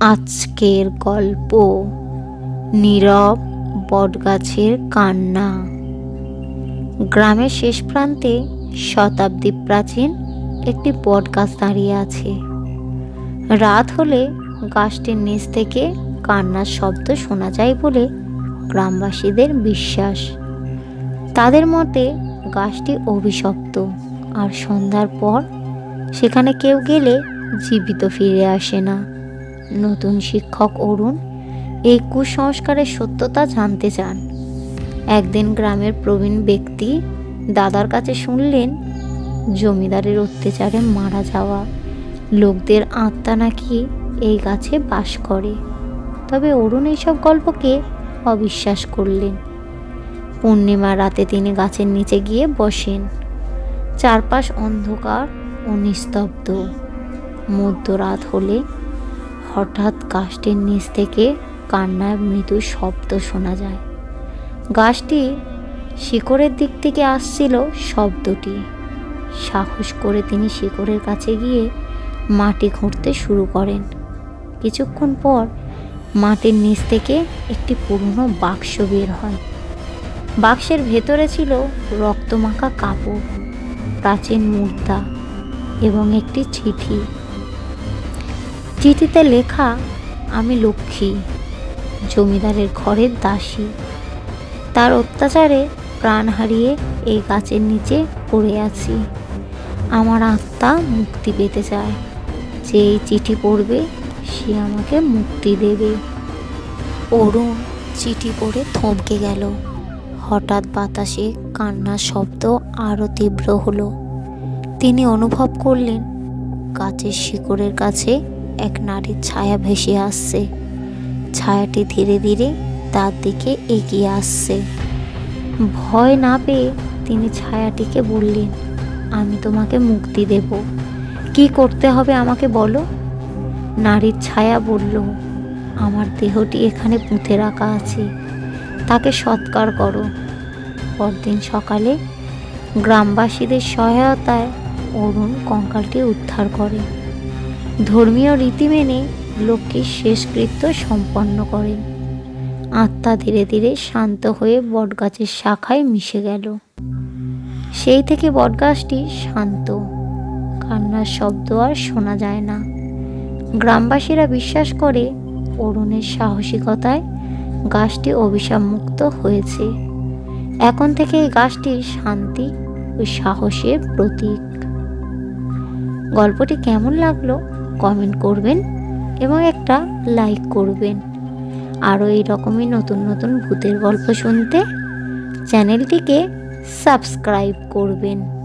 আজকের গল্প। নীরব বটগাছের কান্না। গ্রামের শেষ প্রান্তে শতাব্দী প্রাচীন একটি বটগাছ দাঁড়িয়ে আছে। রাত হলে গাছটির নিচ থেকে কান্নার শব্দ শোনা যায় বলে গ্রামবাসীদের বিশ্বাস। তাদের মতে গাছটি অভিশপ্ত আর সন্ধ্যার পর সেখানে কেউ গেলে জীবিত ফিরে আসে না। নতুন শিক্ষক অরুণ এই কুসংস্কারের সত্যতা জানতে চান। একদিন গ্রামের প্রবীণ ব্যক্তি দাদার কাছে শুনলেন, জমিদারের অত্যাচারে মারা যাওয়া লোকদের আত্মা নাকি এই গাছে বাস করে। তবে অরুণ এইসব গল্পকে অবিশ্বাস করলেন। পূর্ণিমা রাতে তিনি গাছের নিচে গিয়ে বসেন। চারপাশ অন্ধকার ও নিস্তব্ধ। মধ্যরাত হলে হঠাৎ গাছটির নিচ থেকে কান্নার মৃদু শব্দ শোনা যায়। গাছটি শিকড়ের দিক থেকে আসছিল শব্দটি। সাহস করে তিনি শিকড়ের কাছে গিয়ে মাটি খুঁড়তে শুরু করেন। কিছুক্ষণ পর মাটির নিচ থেকে একটি পুরনো বাক্স বের হয়। বাক্সের ভেতরে ছিল রক্তমাখা কাপড়, প্রাচীন মুদ্রা এবং একটি চিঠি। চিঠিতে লেখা, আমি লক্ষ্মী, জমিদারের ঘরের দাসী। তার অত্যাচারে প্রাণ হারিয়ে এই গাছের নিচে পড়ে আছি। আমার আত্মা মুক্তি পেতে চায়। যে এই চিঠি পড়বে, সে আমাকে মুক্তি দেবে। অরুণ চিঠি পড়ে থমকে গেল। হঠাৎ বাতাসে কান্নার শব্দ আরও তীব্র হলো। তিনি অনুভব করলেন, গাছের শিকড়ের কাছে এক নারীর ছায়া ভেসে আসছে। ছায়াটি ধীরে ধীরে তার দিকে এগিয়ে আসছে। ভয় না পেয়ে তিনি ছায়াটিকে বললেন, আমি তোমাকে মুক্তি দেব। কি করতে হবে আমাকে বলো? নারীর ছায়া বলল, আমার দেহটি এখানে পুঁতে রাখা আছে। তাকে সৎকার করো। পরদিন সকালে গ্রামবাসীদের সহায়তায় অরুণ কঙ্কালটি উদ্ধার করে। ধর্মীয় রীতি মেনে লক্ষ্মীর শেষকৃত্য সম্পন্ন করেন। আত্মা ধীরে ধীরে শান্ত হয়ে বটগাছের শাখায় মিশে গেল। সেই থেকে বটগাছটি শান্ত। কান্নার শব্দ আর শোনা যায় না। গ্রামবাসীরা বিশ্বাস করে অরুণের সাহসিকতায় গাছটি অভিশাপমুক্ত হয়েছে। এখন থেকে এই গাছটি শান্তি ও সাহসের প্রতীক। গল্পটি কেমন লাগল? কমেন্ট করবেন এবং একটা লাইক করবেন। আরও এই রকমই নতুন নতুন ভূতের গল্প শুনতে চ্যানেলটিকে সাবস্ক্রাইব করবেন।